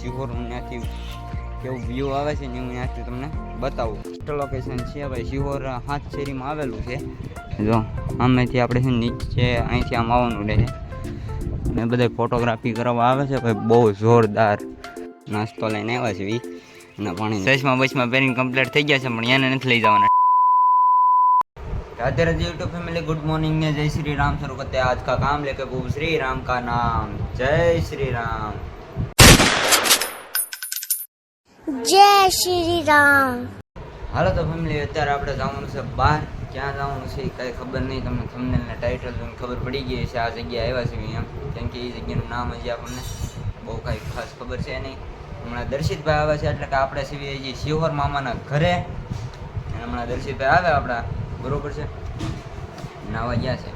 શિહોરનું ત્યાંથી કેવું વ્યૂ આવે છે ને હું ત્યાંથી તમને બતાવું લોકેશન છે ભાઈ શિહોર હાથ શેરીમાં આવેલું છે જો આમેથી આપણે છે ને નીચે અહીંથી આમ આવવાનું રહે ને બધા ફોટોગ્રાફી કરવા આવે છે ભાઈ બહુ જોરદાર નાસ્તો લઈને આવ્યા છે ઈ અને પાણી ચશ્મા બસમાં પહેરીને કમ્પ્લીટ થઈ ગયા છે પણ એને નથી લઈ જવાના Radhe Radhe YouTube family good morning ने जय श्री राम शुरू करते हैं आज का काम लेके वो श्री राम का नाम जय श्री राम જય શ્રી રામ હાલો તો ફેમિલી અત્યારે આપણે જવાનું છે બહાર. ક્યાં જવાનું છે કાંઈ ખબર નહીં, તમને થંબનેલ ને ટાઇટલ જોઈને ખબર પડી ગઈ છે આ જગ્યાએ આવ્યા છે અહીંયા. કેમ કે એ જગ્યાનું નામ હજી આપણને બહુ કાંઈ ખાસ ખબર છે નહીં. હમણાં દર્શિતભાઈ આવે છે, એટલે કે આપણે સીવી હજી શિહોર મામાના ઘરે. અને હમણાં દર્શિતભાઈ આવે આપણા. બરોબર છે? નાવા ગયા છે.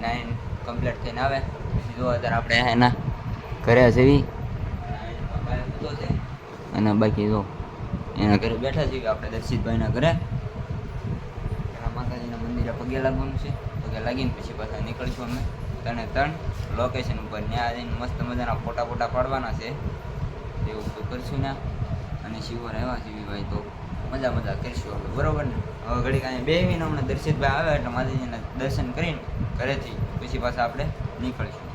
નાઇન કમ્પ્લીટ થઈને આવે. પછી જો અત્યારે આપણે એના ઘરે જવી અને બાકી જો એના ઘરે બેઠા છીએ આપણે દર્શિતભાઈના ઘરે. માતાજીના મંદિરે પગે લાગવાનું છે. પગે લાગીને પછી પાછા નીકળીશું અમે. ત્રણે ત્રણ લોકેશન ઉપર ત્યાં જઈને મસ્ત મજાના ફોટા ફોટા પાડવાના છે. એવું બધું કરશું ને અને શિવર આવ્યા છે ભાઈ તો મજા મજા કરીશું આપણે બરોબર ને? હવે ઘડીક અહીંયા મહિના હમણાં દર્શિતભાઈ આવે એટલે માતાજીના દર્શન કરીને ઘરેથી પછી પાછા આપણે નીકળીશું.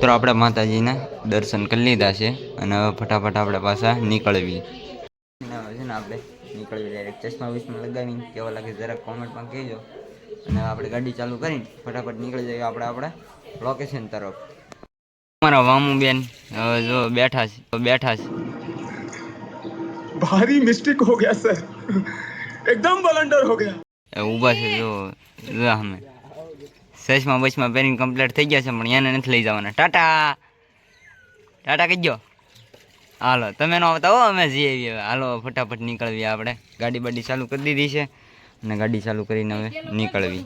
તો આપણે માતાજીના દર્શન કરી લીધા છે અને ફટાફટ આપણે પાછા નીકળવી. છે ને આપણે નીકળવી ડાયરેક્ટ ચશ્મા વિશ્મા લગાવીને કેવા લાગે જરાક કોમેન્ટમાં કહેજો. અને આપણે ગાડી ચાલુ કરીને ફટાફટ નીકળી જઈએ આપણે આપણા લોકેશન તરફ. અમારા વામુ બેન જો બેઠા છે બેઠા છે. ભારી મિસ્ટેક હો ગયા સર એકદમ બલન્ડર હો ગયા. ઊભા છે જો જો અમે. સચમાં બસમાં પહેરીને કમ્પ્લીટ થઈ ગયા છે, પણ એને નથી લઈ જવાના. ટાટા! ટાટા કહીજો. હાલો, તમે નો આવતા હો, અમે જઈએ આવીએ હાલો, ફટાફટ નીકળવી આપણે. ગાડી બાડી ચાલુ કરી દીધી છે અને ગાડી ચાલુ કરીને હવે નીકળવી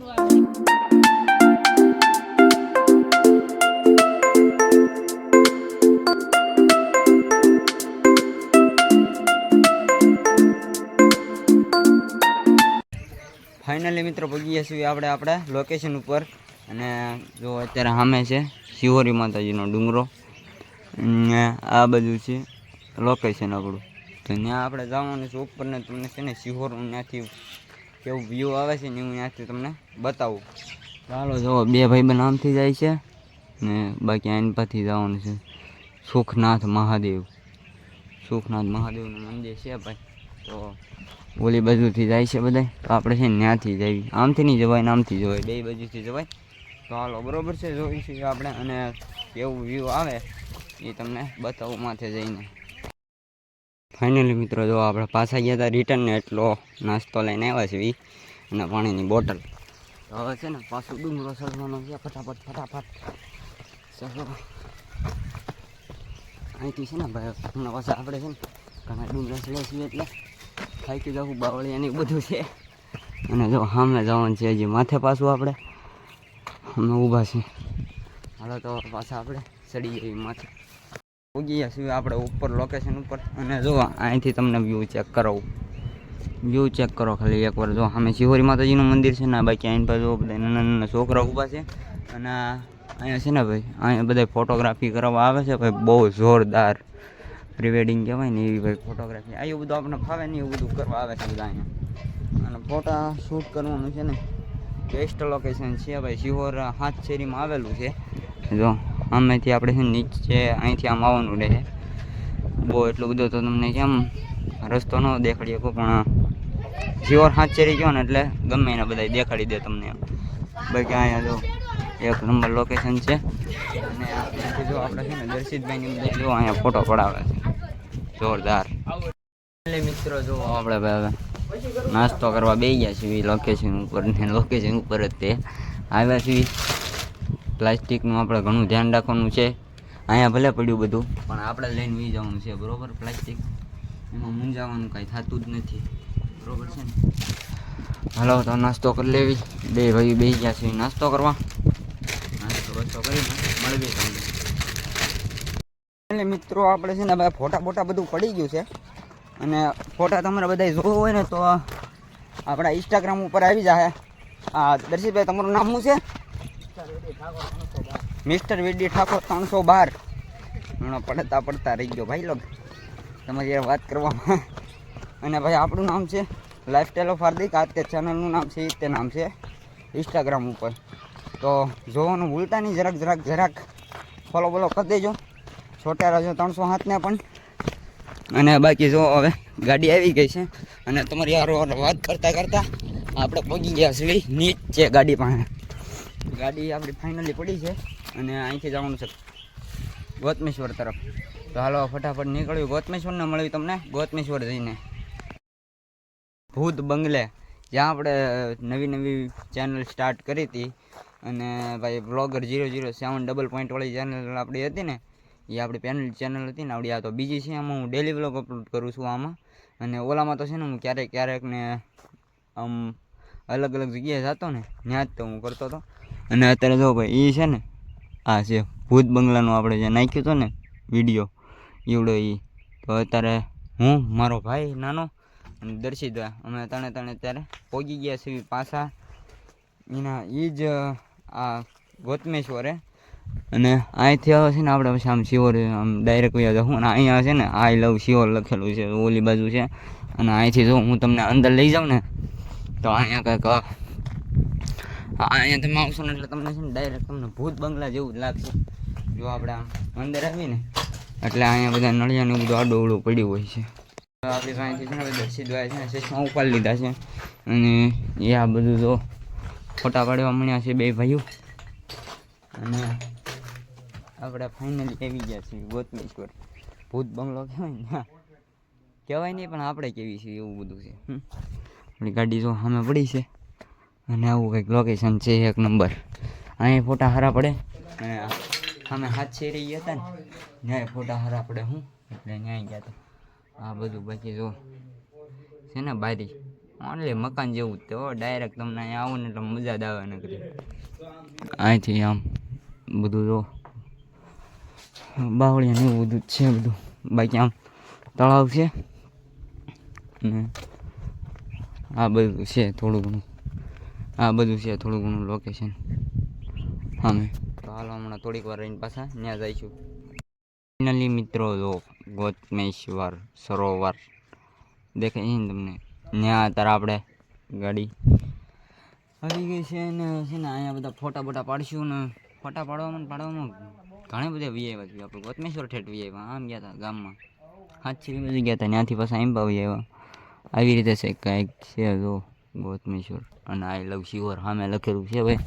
ફાઇનલી મિત્રો, પગી ગયા છીએ આપણે આપણે લોકેશન ઉપર. અને જો અત્યારે સામે છે શિહોરી માતાજીનો ડુંગરો. ને આ બધું છે લોકેશન આપણું. તો ત્યાં આપણે જવાનું છે ઉપર ને તમને છે ને શિહોર ત્યાંથી કેવું વ્યૂ આવે છે ને હું ત્યાંથી તમને બતાવું. ચાલો જુઓ, બે ભાઈબંધ આમથી જાય છે ને બાકી આઈન પરથી જવાનું છે સુખનાથ મહાદેવ. સુખનાથ મહાદેવનું મંદિર છે ભાઈ. તો ઓલી બાજુથી જાય છે બધા તો આપણે છે ને ત્યાંથી જઈએ. આમથી નહીં જવાય ને આમથી જવાય. બે બાજુથી જવાય. તો હાલો, બરોબર છે જોઈશું આપણે અને કેવું વ્યૂ આવે એ તમને બતાવું માથે જઈને. ફાઇનલી મિત્રો, જો આપણે પાછા ગયા હતા રિટર્નને એટલો નાસ્તો લઈને આવ્યા છીએ અને પાણીની બોટલ હવે છે ને, પાછું ડુંગરો સરવાનો છે, ફટાફટ ફટાફટ. ચલો અહીંથી છે ને ભાઈ, હમણાં પાછા આપણે છે ને, ઘણા ડુંગરા ચડ્યા છીએ એટલે થાકી જવું બાવળી અને એવું બધું છે. અને જો સામે જવાનું છે, હજી માથે પાછું આપણે. અમે ઊભા છીએ. હાલો તો પાછા આપણે ચડી જઈએ માથે. ઉગી ગયા છીએ આપણે ઉપર લોકેશન ઉપર. અને જો અહીંથી તમને વ્યૂ ચેક કરાવું. વ્યૂ ચેક કરો ખાલી એકવાર. જો અમે શિહોરી માતાજીનું મંદિર છે ને બાકી અહીં પર જો બધા નાના નાના છોકરા ઊભા છે. અને અહીંયા છે ને ભાઈ, અહીંયા બધા ફોટોગ્રાફી કરવા આવે છે ભાઈ, બહુ જોરદાર પ્રી વેડિંગ કહેવાય ને એવી ભાઈ ફોટોગ્રાફી આ બધું આપણને ફાવે ને એવું બધું કરવા આવે છે બધા અહીંયા. અને ફોટા શૂટ કરવાનું છે ને. બેસ્ટ લોકેશન છે, ભાઈ શિહોર હાથ શેરીમાં આવેલું છે. જો, આમેથી આપણે છે નીચે, અહીંથી આમ આવવાનું રહે. બહુ એટલું બધું તો તમને કેમ રસ્તો ન દેખાડી શકો, પણ શિહોર હાથ શેરી ગયો ને એટલે ગમે એને બધા દેખાડી દે તમને એમ. બાકી અહીંયા જો એક નંબર લોકેશન છે. અને જો આપણે છે ને દર્શિતભાઈની જો અહીંયા ફોટો પડાવે છે. જોરદાર. મિત્રો, જો આપણે ભાઈ હવે નાસ્તો કરવા બે ગયા છીએ. લોકેશન ઉપર ને લોકેશન ઉપર જ તે. આવ્યા છીએ. પ્લાસ્ટિકનું આપણે ઘણું ધ્યાન રાખવાનું છે. અહીંયા ભલે પડ્યું બધું, પણ આપણે લઈને વી જવાનું છે, બરાબર? પ્લાસ્ટિક એમાં મૂંઝાવાનું કાંઈ થતું જ નથી. બરાબર છે ને? હાલો, તો નાસ્તો કરી લેવી. બે ભાઈ બે ગયા છીએ નાસ્તો કરવા. નાસ્તો બસ્તો કરીને મળવી તમને. એટલે મિત્રો, આપણે છે ને ભાઈ ફોટા ફોટા બધું પડી ગયું છે. અને ફોટા તમારે બધા જોવો હોય ને તો આપણા ઇન્સ્ટાગ્રામ ઉપર આવી જાય આ દર્શિતભાઈ, તમારું નામ શું છે? મિસ્ટર વીડી ઠાકોર ત્રણસો બાર. હમણાં પડતા પડતા રહી ગયો ભાઈ લોક તમારી વાત કરવામાં. અને ભાઈ, આપણું નામ છે લાઈફસ્ટાઈલ ઓફ હાર્દિક. આ તે ચેનલનું નામ છે તે નામ છે ઇન્સ્ટાગ્રામ ઉપર. તો જોવાનું ભૂલતા નહીં, જરાક જરાક જરાક ફોલો બોલો કરી દેજો. છોટા રાજો ત્રણસો હાથને પણ અને બાકી જો હવે ગાડી આવી ગઈ છે અને તમારી યારો વાત કરતાં કરતાં આપણે પહોંચી ગયા છીએ નીચે ગાડી પાસે. ગાડી આપણી ફાઇનલી પડી છે અને અહીંથી જવાનું છે ગોતમેશ્વર તરફ. તો હાલો ફટાફટ નીકળ્યું. ગોતમેશ્વરને મળ્યું તમને. ગોતમેશ્વર જઈને. ભૂત બંગલે. જ્યાં આપણે નવી નવી ચેનલ સ્ટાર્ટ કરી હતી. અને ભાઈ blogger zero zero seven double પોઈન્ટવાળી channel આપણી હતી ને એ આપણી પેનલ ચેનલ હતી ને આવડી, આ તો બીજી છે એમાં હું ડેલી બ્લોગ અપલોડ કરું છું આમાં. અને ઓલામાં તો છે ને હું ક્યારેક ક્યારેક ને, આમ અલગ અલગ જગ્યાએ જતો ને, ત્યાં જ તો હું કરતો હતો. અને અત્યારે જો ભાઈ એ છે ને, આ છે ભૂત બંગલાનું આપણે જે નાખ્યું હતું ને વીડિયો એવડો એ તો અત્યારે હું, મારો ભાઈ નાનો અને દર્શિતા અમે તણે તણે અત્યારે પહોંચી ગયા છીએ પાછા. એના એ જ, આ ગોતમેશ્વરે અને અહીંથી આવે છે ને આપણે પછી આમ શિવર, આમ ડાયરેક્ટ વયા જાઉં. અને અહીંયા છે ને આઈ લવ શિવર લખેલું છે, ઓલી બાજુ છે. અને અહીંથી જો હું તમને અંદર લઈ જાઉં ને, તો અહીંયા કંઈક અહીંયા તમે આવશો ને એટલે તમને છે ને ડાયરેક્ટ તમને ભૂત બંગલા જેવું જ લાગશે. જો આપણે આમ અંદર આવીને એટલે અહીંયા બધા નળિયાને બધું આડું અવળું પડ્યું હોય છે. આપણી પાસેથી છે ને બધા સીધવા છે ને ચશ્મા ઉપાડી લીધા છે. અને એ આ બધું જો ફોટા પાડવા મળ્યા છે બે ભાઈઓ. અને આપણે ફાઇનલી આવી ગયા છીએ ગોતમેશ્વર. ભૂત બંગલો કહેવાય ને? કહેવાય નહીં, પણ આપણે કેવી છીએ એવું બધું છે. આપણી ગાડી જો સામે પડી છે. અને આવું કંઈક લોકેશન છે એક નંબર. અહીંયા ફોટા હારા પડે. અને સામે હાથ છે ગયા હતા ને ત્યાં ફોટા હારા પડે હું. એટલે ત્યાં ગયા હતા. આ બધું બાકી જો છે ને બારી. ઓનલી મકાન જેવું જ તો ડાયરેક્ટ તમને અહીંયા આવો ને એટલે મજા જ આવે નકરી. અહીંથી આમ બધું જો, બાવળિયા ને એવું બધું છે બધું. બાકી આમ તળાવ છે. અને આ બધું છે થોડું ઘણું. આ બધું છે થોડું ઘણું લોકેશન અમે તો હાલો હમણાં થોડીક વાર રહીને પાછા ત્યાં જઈશું. ફાઇનલી મિત્રો જો, ગોતમેશ્વર સરોવર. દેખાય છે ને તમને? ત્યાં અત્યારે આપણે ગાડી આવી ગઈ છે ને છે ને, અહીંયા બધા ફોટા બોટા પાડશું ને. ફોટા પાડવામાં પાડવામાં ઘણા બધા વી આવ્યા છીએ આપણે ગોતમેશ્વર ઠેઠ વી આવ્યા આમ ગયા હતા ગામમાં. હાથથી બધી ગયા હતા ત્યાંથી પાછા એમ ભાવી આવ્યા આવી રીતે છે કાંઈક છે જો ગોતમેશ્વર. અને આઈ લવ શિવર. સામે લખેલું છે ભાઈ.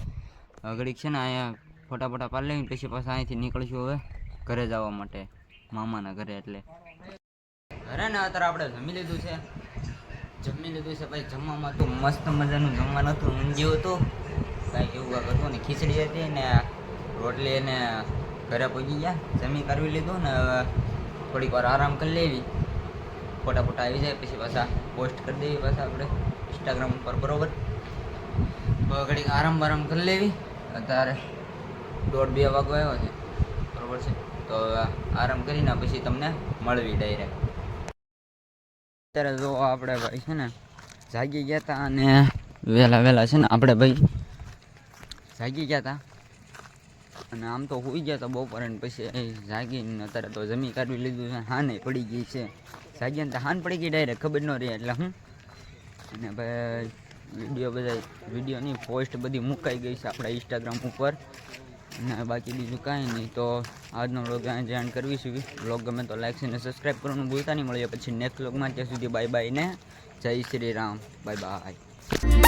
આગળ છે ને અહીંયા ફોટા ફોટા પાડી લઈને પછી પાછા અહીંથી નીકળીશું હવે ઘરે જવા માટે. મામાના ઘરે એટલે. ઘરે ને અત્યારે આપણે જમી લીધું છે. જમી લીધું છે ભાઈ. જમવામાં તો મસ્ત મજાનું જમવાનું હતું. ઊંધિયું હતું. કાંઈક એવું કાંઈક હતું ને ખીચડી હતી ને રોટલી અને ઘરે પહોંચી ગયા, જમી કરવી લીધું ને થોડીક વાર આરામ કરી લેવી. ફોટા ફોટા આવી જાય, પછી પાછા પોસ્ટ કરી દેવી પાછા આપણે ઇન્સ્ટાગ્રામ ઉપર, બરોબર? ઘડીક આરામ બારામ કરી લેવી. અત્યારે દોઢ બે વાગો આવ્યો છે, બરોબર છે? તો આરામ કરીને પછી તમને મળવી ડાયરેક્ટ અત્યારે જો આપણે ભાઈ છે ને જાગી ગયા હતા અને વહેલા વહેલા છે ને આપણે ભાઈ જાગી ગયા હતા. અને આમ તો હોઈ ગયા તો બપોરે પછી જાગીને અત્યારે તો જમી કાઢવી લીધું છે, હાને પડી ગઈ છે. જાગીને તો હાન પડી ગઈ ડાયરેક્ટ ખબર ન રહી એટલે હું? અને ભાઈ વીડિયો બધા વિડીયોની પોસ્ટ બધી મુકાઈ ગઈ છે આપણા ઇન્સ્ટાગ્રામ ઉપર. અને બાકી બીજું કાંઈ નહીં, તો આજનો વ્લોગ જાણ કરવી છે. વ્લોગ ગમે તો લાઈક અને સબસ્ક્રાઈબ કરવાનું ભૂલતા નહીં. મળીએ પછી નેક્સ્ટ વ્લોગમાં ત્યાં સુધી બાય બાય ને. જય શ્રી રામ. Bye bye